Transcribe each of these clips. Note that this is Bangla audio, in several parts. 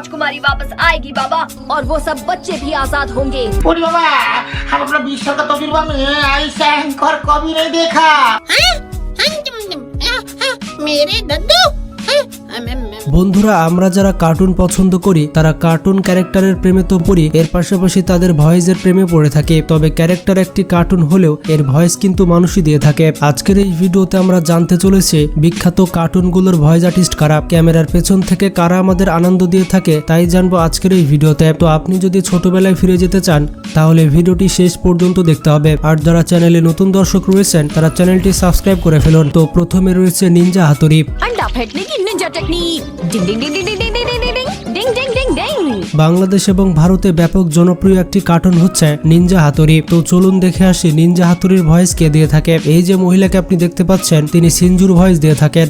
राजकुमारी वापस आएगी बाबा और वो सब बच्चे भी आज़ाद होंगे। बाबा हम अपना बीस साल का तजुर्बा में ऐसा एंकर कभी नहीं देखा। मेरे दद्दू हाँ, हम- हम- हम- বন্ধুরা, আমরা যারা কার্টুন পছন্দ করি, তারা কার্টুন ক্যারেক্টারের প্রেমে তো পড়ি, এর পাশাপাশি তাদের ভয়েসের প্রেমে পড়ে থাকে। তবে ক্যারেক্টার একটি কার্টুন হলেও এর ভয়েস কিন্তু মানুষই দিয়ে থাকে। আজকের এই ভিডিওতে আমরা জানতে চলেছি, বিখ্যাত কার্টুনগুলোর ভয়েস আর্টিস্ট কারা, ক্যামেরার পেছন থেকে কারা আমাদের আনন্দ দিয়ে থাকে, তাই জানব আজকের এই ভিডিওতে। তো আপনি যদি ছোটবেলায় ফিরে যেতে চান, তাহলে ভিডিওটি শেষ পর্যন্ত দেখতে হবে। আর যারা চ্যানেলে নতুন দর্শক রয়েছেন, তারা চ্যানেলটি সাবস্ক্রাইব করে ফেলুন। তো প্রথমে রয়েছে ninja Hattori ninja technique Bangladesh এবং ভারতে ব্যাপক জনপ্রিয় একটি কার্টুন হচ্ছে নিনজা হাতুরি তো চলুন দেখে আসি নিনজা হাতুরির ভয়েস কে দিয়ে থাকে এই যে মহিলাকে আপনি দেখতে পাচ্ছেন তিনি সিঞ্জুর ভয়েস দিয়ে থাকেন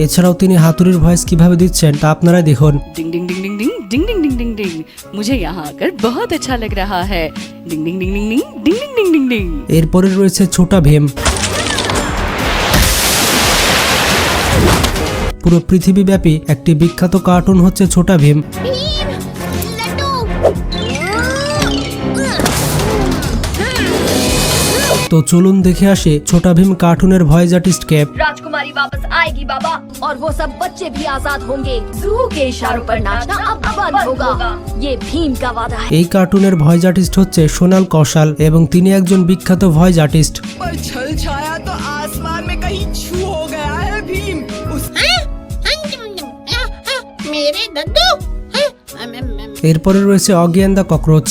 এছাড়াও তিনি হাতুড়ির ভয়েস কীভাবে দিচ্ছেন তা আপনারা দেখুন ding ding ding ding ding ding ding ding ding ding মুঝে ইয়াহা আকার বহুত আচ্ছা লাগ রাহা হ্যায় ding ding ding ding ding ding ding ding ding ding এরপরে রয়েছে ছোটা ভীম পুরো পৃথিবীব্যাপী একটি বিখ্যাত কার্টুন হচ্ছে ছোটা ভীম তো চলুন দেখে আসি ছোটা ভীম কার্টুনের ভয়েস আর্টিস্টকে राजकुमारी वापस आएगी बाबा और वो सब बच्चे भी आजाद होंगे जूहू के इशारों पर नाचना अब बंद होगा ये भीम का वादा है এই কার্টুনের ভয়েস आर्टिस्ट হচ্ছে সোনাল কৌশল এবং তিনি একজন বিখ্যাত ভয়েস আর্টিস্ট पर छल छाया तो आसमान में कहीं छू हो गया है भीम उस हाँ, हाँ, हम- हम- हाँ, हाँ, मेरे दद्दू हाँ, हम- हम- हम- এরপরে রয়েছে অগিয়ান দ্য ককরোচ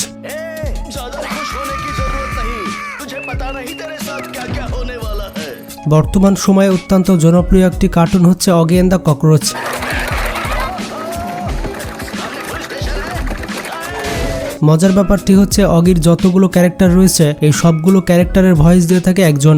বর্তমান সময়ে অত্যন্ত জনপ্রিয় একটি কার্টুন হচ্ছে অগি দ্য ককরোচ মজার ব্যাপারটি হচ্ছে অগির যতগুলো ক্যারেক্টার রয়েছে এই সবগুলো ক্যারেক্টারের ভয়েস দিয়ে থাকে একজন।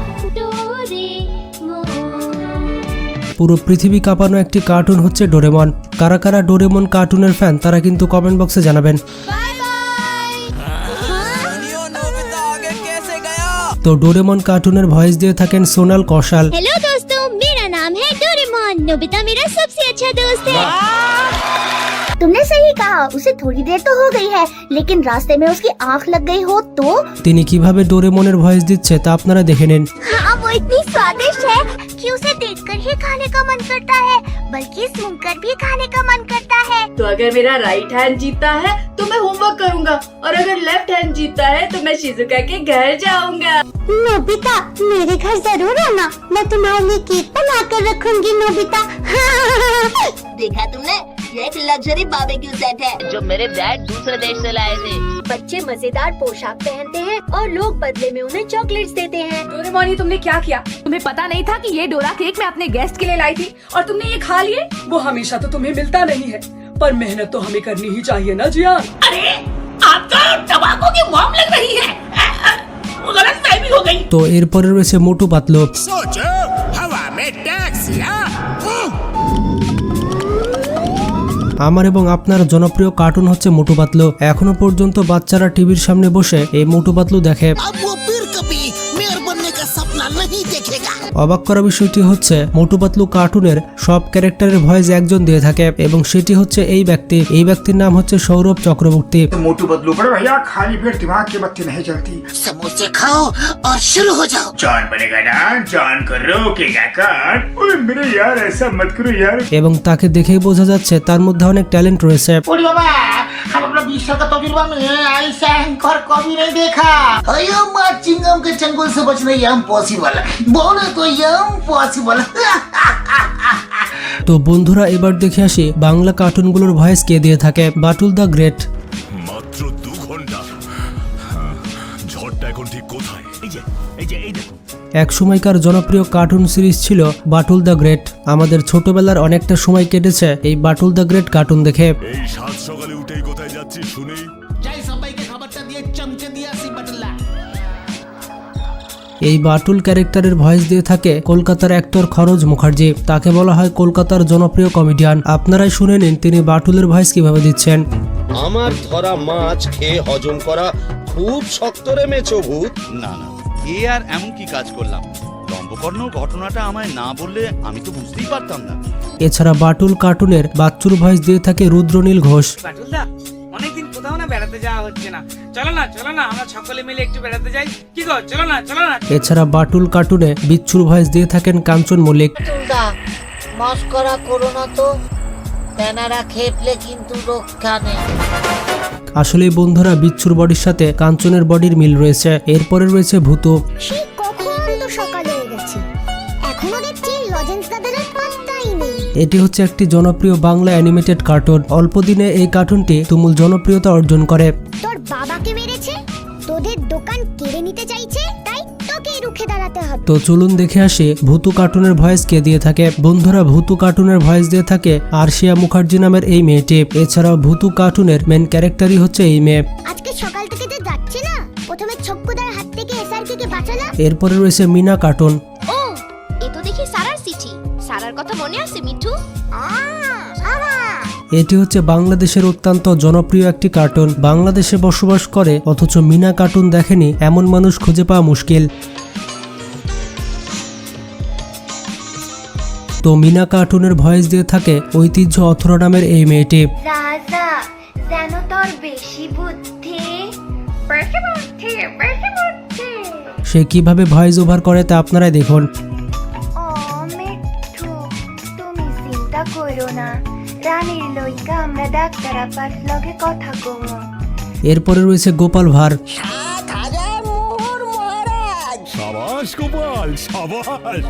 পুরো পৃথিবী কাঁপানো একটি কার্টুন হচ্ছে ডোরেমন কারা কারা ডোরেমন কার্টুনের ফ্যান তারা কিন্তু কমেন্ট বক্সে জানাবেন यो नोबिता आगे कैसे गया তো ডোরেমন কার্টুনের ভয়েস দিয়ে থাকেন সোনাল কৌশল हेलो दोस्तों मेरा नाम है डोरेमोन नोबिता मेरा सबसे अच्छा दोस्त है तुमने सही कहा उसे थोड़ी देर तो हो गई है लेकिन रास्ते में उसकी आंख लग गई हो तो তিনি কিভাবে ডোরেমনের ভয়েস দিচ্ছে তা আপনারা দেখে নিন हाँ वो इतनी स्वादिष्ट है कि उसे देखकर ही खाने का मन करता है बल्कि सुनकर भी खाने का मन करता है। तो अगर मेरा राइट हैंड जीता है तो मैं होमवर्क करूँगा। और अगर लेफ़्ट हैंड जीता है तो मैं शिजुका के घर जाऊँगा। नोबिता मेरे घर ज़रूर आना। मैं तुम्हारे लिए केक बना कर रखूँगी नोबिता। देखा तुमने? ये एक लग्जरी बारबेक्यू सेट है जो मेरे डैड दूसरे देश से लाए थे बच्चे मजेदार पोशाक पहनते हैं और लोग बदले में उन्हें चॉकलेट्स देते हैं डोरेमोनी तुमने क्या किया तुम्हें पता नहीं था कि ये डोरा केक मैं अपने गेस्ट के लिए लाई थी और तुमने ये खा लिए वो हमेशा तो तुम्हें मिलता नहीं है पर मेहनत तो हमें करनी ही चाहिए ना जियान अरे आपका तंबाकू की मॉम लग रही है गलत फहमी हो गई তো এরপরে রয়েছে মোটু পাতলু আমার এবং আপনার জনপ্রিয় কার্টুন হচ্ছে মোটু পাতলু এখনও পর্যন্ত বাচ্চারা টিভির সামনে বসে এই মোটু পাতলু দেখে। अब वो फिर कभी मेयर बनने का सपना नहीं देखेगा অবাক করা বিষয়টি হচ্ছে মোটু পাতলু কার্টুনের সব ক্যারেক্টারের ভয়েস একজন দিয়ে থাকে এবং সেটি হচ্ছে এই ব্যক্তি এই ব্যক্তির নাম হচ্ছে সৌরভ চক্রবর্তী मोटू बदलू बड़े भैया खाली पेट दिमाग की बत्ती नहीं जलती समोसे खाओ और शुरू हो जाओ जान बनेगा ना जान कर रोकेगा काट ओए मेरे यार ऐसा मत करो यार এবং তাকে দেখেই বোঝা যাচ্ছে তার মধ্যে অনেক ট্যালেন্ট রয়েছে बोली बाबा हम अपना बीस साल का तजुर्बा में ऐसा एंकर कभी नहीं देखा अयो माँ चिंगम के चंगुल से बचना यम पॉसिबल बोले तो यम पॉसिबल তো বন্ধুরা এবার দেখে আসি বাংলা কার্টুনগুলোর ভয়েস কে দিয়ে থাকে বাটুল দ্য গ্রেট। মাত্র দু ঘণ্টা। ঝড়টা এখন ঠিক কোথায়? এই যে এই যে এই দেখো। এক সময়কার জনপ্রিয় কার্টুন সিরিজ ছিল বাটুল দ্য গ্রেট। আমাদের ছোটবেলার অনেকটা সময় কেটেছে এই বাটুল দ্য গ্রেট কার্টুন দেখে। এই সাত সকালে এই বাটুল ক্যারেক্টারের ভয়েস দিয়ে থাকে কলকাতার অ্যাক্টর খরচ মুখার্জি। তাকে বলা হয় কলকাতার জনপ্রিয় কমেডিয়ান আপনারাই শুনে নিন তিনি বাটুলের ভয়েস কীভাবে দিচ্ছেন। আমার ধরা মাছ খেয়ে হজম করা খুব শক্ত রে মেছো ভূত। না না এ আর এমন কি কাজ করলাম? লম্বকর্ণ ঘটনাটা আমায় না বললে আমি তো বুঝতেই পারতাম না। এছাড়া বাটুল কার্টুনের বাচ্চুর ভয়েস দিয়ে থাকে রুদ্রনীল ঘোষ। বেড়াতে যাওয়া হচ্ছে না। চলো না চলো না আমরা সকলে মিলে একটু বেড়াতে যাই। কি গো চলো না চলো না। এছাড়া বাটুল কার্টুনে বিচ্ছুর ভয়েস দিয়ে থাকেন কাঞ্চন মল্লিক। মস্করা করো না তো। তেনারা খেপলে কিন্তু রক্ষা নেই। আসলে বন্ধুরা বিচ্ছুর বডির সাথে কাঞ্চনের বডির মিল রয়েছে। এরপরে রয়েছে ভূতো। এটি হচ্ছে একটি জনপ্রিয় বাংলা অ্যানিমেটেড কার্টুন অল্প দিনে এই কার্টুনটি তুমুল জনপ্রিয়তা অর্জন করে। তোর বাবাকে মেরেছে? তোদের দোকান কেড়ে নিতে চাইছে? তাই তোকে রুখে দাঁড়াতে হবে। তো চলুন দেখে আসি ভূতু কার্টুনের ভয়েস কে দিয়ে থাকে। বন্ধুরা ভূতু কার্টুনের ভয়েস দিয়ে থাকে আরশিয়া মুখার্জি নামের এই মেয়েটি। এছাড়াও ভূতু কার্টুনের মেন ক্যারেক্টারই হচ্ছে এই মেয়ে। আজকে সকাল থেকে যে যাচ্ছে না। প্রথমে ছক্কুদার হাত থেকে এসআরকে কে বাঁচালাম। এরপরে রয়েছে মিনা কার্টুন এটি হচ্ছে বাংলাদেশের অত্যন্ত জনপ্রিয় একটি কার্টুন। বাংলাদেশে বসবাস করে অথচ মিনা কার্টুন দেখেনি এমন মানুষ খুঁজে পাওয়া মুশকিল। তো মিনা কার্টুনের ভয়েস দিয়ে থাকে ঐতিহ্য অথরা নামের এই মেয়েটি। যেন তোর বেশি বুদ্ধি। সে কীভাবে ভয়েস ওভার করে তা আপনারাই দেখুন। লগে এরপরে রয়েছে গোপাল ভাঁড়। সাবাস গোপাল সাবাস।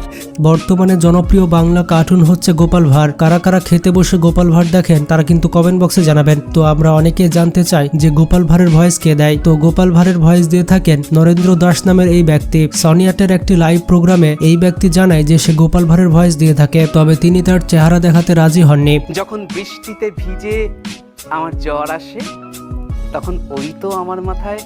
বর্তমানে জনপ্রিয় বাংলা কার্টুন হচ্ছে গোপাল ভাঁড়। কারা কারা খেতে বসে গোপাল ভাঁড় দেখেন তারা কিন্তু কমেন্ট বক্সে জানাবেন। তো আমরা অনেকে জানতে চাই যে গোপাল ভাঁড়ের ভয়েস কে দেয়? তো গোপাল ভাঁড়ের ভয়েস দিয়ে থাকেন নরেন্দ্র দাস নামের এই ব্যক্তি। সনিয়াটের একটি লাইভ প্রোগ্রামে এই ব্যক্তি জানায় যে সে গোপাল ভাঁড়ের ভয়েস দিয়ে থাকে তবে তিনি তার চেহারা দেখাতে রাজি হননি। যখন বৃষ্টিতে ভিজে আমার জ্বর আসে তখন ওই তো আমার মাথায়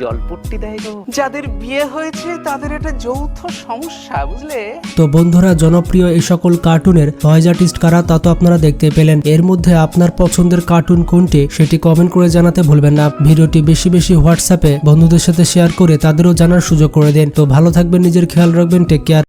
জলপট্টি দেয় গো। যাদের বিয়ে হয়েছে তাদের এটা যৌথ সমস্যা বুঝলে? তো বন্ধুরা জনপ্রিয় এই সকল কার্টুনের ভয়েস আর্টিস্ট কারা তা তো আপনারা দেখতে পেলেন। এর মধ্যে আপনার পছন্দের কার্টুন কোনটি সেটি কমেন্ট করে জানাতে ভুলবেন না। ভিডিওটি বেশি বেশি হোয়াটসঅ্যাপে বন্ধুদের সাথে শেয়ার করে তাদেরও জানার সুযোগ করে দেন। তো ভালো থাকবেন নিজের খেয়াল রাখবেন টেক কেয়ার